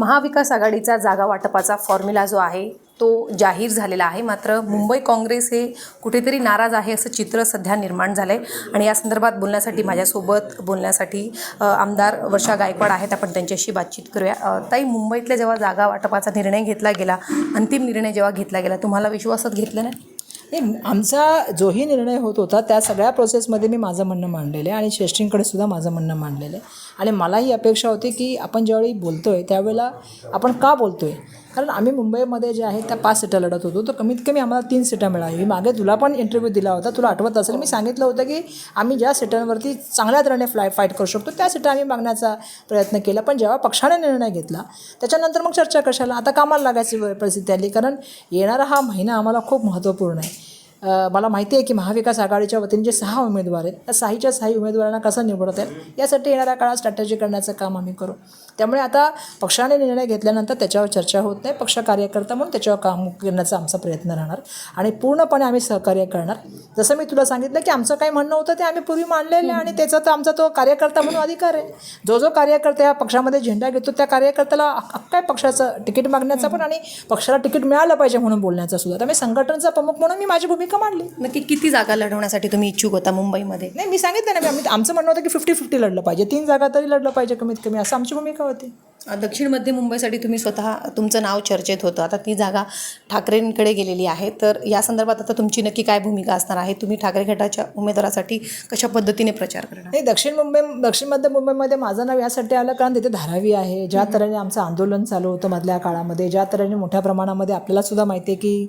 महाविकास आघाडीचा जागा वाटपाचा फॉर्म्युला जो आहे तो जाहीर झालेला आहे. मात्र मुंबई काँग्रेस हे कुठेतरी नाराज आहे असं चित्र सध्या निर्माण झालं आहे आणि या संदर्भात बोलण्यासाठी माझ्यासोबत बोलण्यासाठी आमदार वर्षा गायकवाड आहेत. आपण त्यांच्याशी बातचीत करूया. ताई मुंबईतल्या जेव्हा जागा वाटपाचा निर्णय घेतला गेला अंतिम निर्णय जेव्हा घेतला गेला तुम्हाला विश्वासात घेतलं नाही? नाही आमचा जोही निर्णय होत होता त्या सगळ्या प्रोसेसमध्ये मी माझं म्हणणं मांडलेलं आहे आणि श्रेष्ठींकडे सुद्धा माझं म्हणणं मांडलेलं आहे. आणि मला ही अपेक्षा होती की आपण ज्यावेळी बोलतो आहे त्यावेळेला आपण का बोलतो आहे कारण आम्ही मुंबईमध्ये जे आहे त्या पाच सीटा लढत होतो तर कमीत कमी आम्हाला तीन सीटा मिळाली. मी मागे तुला पण इंटरव्ह्यू दिला होता तुला आठवत असेल मी सांगितलं होतं की आम्ही ज्या सीटांवरती चांगल्या तऱ्हेने फ्लाय फाईट करू शकतो त्या सीटा आम्ही मागण्याचा प्रयत्न केला. पण जेव्हा पक्षाने निर्णय घेतला त्याच्यानंतर मग चर्चा कशाला? आता कामाला लागायची परिस्थिती आली कारण येणारा हा महिना आम्हाला खूप महत्त्वपूर्ण आहे. मला माहिती आहे की महाविकास आघाडीच्या वतीने जे सहा उमेदवार आहेत त्या सहाच्या सहा उमेदवारांना कसं निवडता येईल यासाठी येणाऱ्या काळात स्ट्रॅटजी करण्याचं काम आम्ही करू. त्यामुळे आता पक्षाने निर्णय घेतल्यानंतर त्याच्यावर चर्चा होत नाही पक्ष कार्यकर्ता म्हणून त्याच्यावर काम करण्याचा आमचा प्रयत्न राहणार आणि पूर्णपणे आम्ही सहकार्य करणार. जसं मी तुला सांगितलं की आमचं काही म्हणणं होतं ते आम्ही पूर्वी मांडलेलं आणि त्याचा तर आमचा तो कार्यकर्ता म्हणून अधिकार आहे. जो जो कार्यकर्ता या पक्षामध्ये झेंडा घेतो त्या कार्यकर्त्याला काय पक्षाचं तिकीट मागण्याचा पण आणि पक्षाला तिकीट मिळालं पाहिजे म्हणून बोलण्याचा सुद्धा. तर मी संघटनेचा प्रमुख म्हणून मी माझी भूमिका मांडली नक्की किती जागा लढवण्यासाठी तुम्ही इच्छुक होता मुंबईमध्ये? नाही मी सांगितलं ना मी आम्ही आमचं म्हणणं होतं की फिफ्टी फिफ्टी लढलं पाहिजे. तीन जागा तरी लढलं पाहिजे कमीत कमी असं आमची भूमिका होती. दक्षिण मध्य मुंबईसाठी तुम्ही स्वतः तुमचं नाव चर्चेत होतं. आता ती जागा ठाकरेंकडे गेलेली आहे. तर या संदर्भात आता तुमची नक्की काय भूमिका असणार आहे? तुम्ही ठाकरे गटाच्या उमेदवारासाठी कशा पद्धतीने प्रचार करणार? नाही दक्षिण मुंबई दक्षिण मध्य मुंबईमध्ये माझं नाव यासाठी आलं कारण तिथे धारावी आहे. ज्या तऱ्हेने आमचं आंदोलन चालू होतं मधल्या काळामध्ये ज्या तऱ्हेने मोठ्या प्रमाणामध्ये आपल्याला सुद्धा माहिती आहे की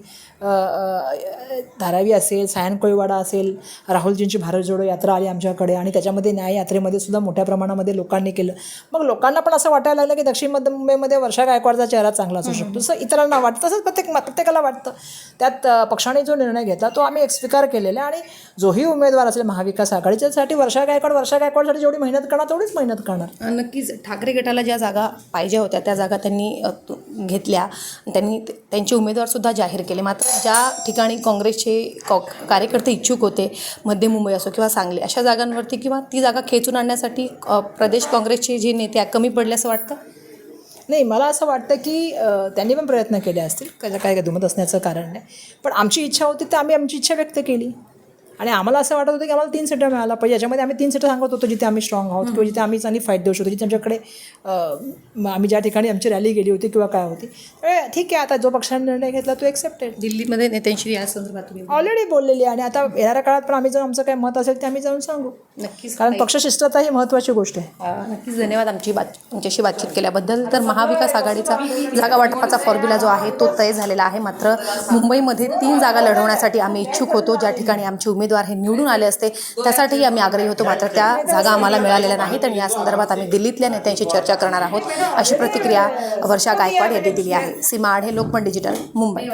धारावी असेल सायन कोळीवाडा असेल राहुलजींची भारत जोडो यात्रा आली आमच्याकडे आणि त्याच्यामध्ये न्याय यात्रेमध्ये सुद्धा मोठ्या प्रमाणामध्ये लोकांनी केलं. मग लोकांना पण असं वाटायला लागलं की दक्षिण मध्य मुंबईमध्ये वर्षा गायकवाडचा चेहरा चांगला असू शकतो. तसं इतरांना वाटतं. तसंच प्रत्येक प्रत्येकाला वाटतं. त्यात पक्षाने जो निर्णय घेतला तो आम्ही एक स्वीकार केलेला आहे. आणि जोही उमेदवार असेल महाविकास आघाडीच्यासाठी वर्षा गायकवाड वर्षा गायकवाडसाठी जेवढी मेहनत करणार तेवढीच मेहनत करणार. नक्कीच. ठाकरे गटाला ज्या जागा पाहिजे होत्या त्या जागा त्यांनी घेतल्या. त्यांनी त्यांचे उमेदवारसुद्धा जाहीर केले. मात्र ज्या ठिकाणी काँग्रेसचे कॉ कार्यकर्ते इच्छुक होते मध्य मुंबई असो किंवा सांगली अशा जागांवरती किंवा ती जागा खेचून आणण्यासाठी प्रदेश काँग्रेसचे जे नेते कमी पडले असं वाटतं? नाही मला असं वाटतं की त्यांनी पण प्रयत्न केले असतील. काय काय काय दुमत असण्याचं कारण नाही. पण आमची इच्छा होती तर आम्ही आमची इच्छा व्यक्त केली. आणि आम्हाला असं वाटत होतं की आम्हाला तीन सीटर मिळायला पाहिजे. याच्यामध्ये आम्ही तीन सीटर सांगत होतो जिथे आम्ही स्ट्रॉंग आहोत किंवा जिथे आम्ही चांगली फाईट देऊ शकतो जिथे आमच्याकडे आम्ही ज्या ठिकाणी आमची रॅली गेली होती किंवा काय होती. ठीक आहे आता जो पक्षाने निर्णय घेतला तो एक्सेप्टेड दिल्लीमध्ये नेत्यांशी या संदर्भात तुम्ही ऑलरेडी बोललेली आहे आणि आता येणाऱ्या काळात पण आम्ही जर आमचं काही मत असेल ते आम्ही जाऊन सांगू. नक्कीच. कारण पक्षशिस्तता ही महत्त्वाची गोष्ट आहे. नक्कीच धन्यवाद आमची बात तुमच्याशी बातचीत केल्याबद्दल. तर महाविकास आघाडीचा जागा वाटपाचा फॉर्म्युला जो आहे तो तय झालेला आहे. मात्र मुंबईमध्ये तीन जागा लढवण्यासाठी आम्ही इच्छुक होतो. ज्या ठिकाणी आमचे उमेदवार हे निवडून आले असते. त्यासाठीही आम्ही आग्रही होतो. मात्र त्या जागा आम्हाला मिळालेल्या नाहीत आणि या संदर्भात आम्ही दिल्लीतल्या नेत्यांशी चर्चा करणार आहोत. अशी प्रतिक्रिया वर्षा गायकवाड यांनी दिली आहे. सीमा आढे लोकमत डिजिटल मुंबई.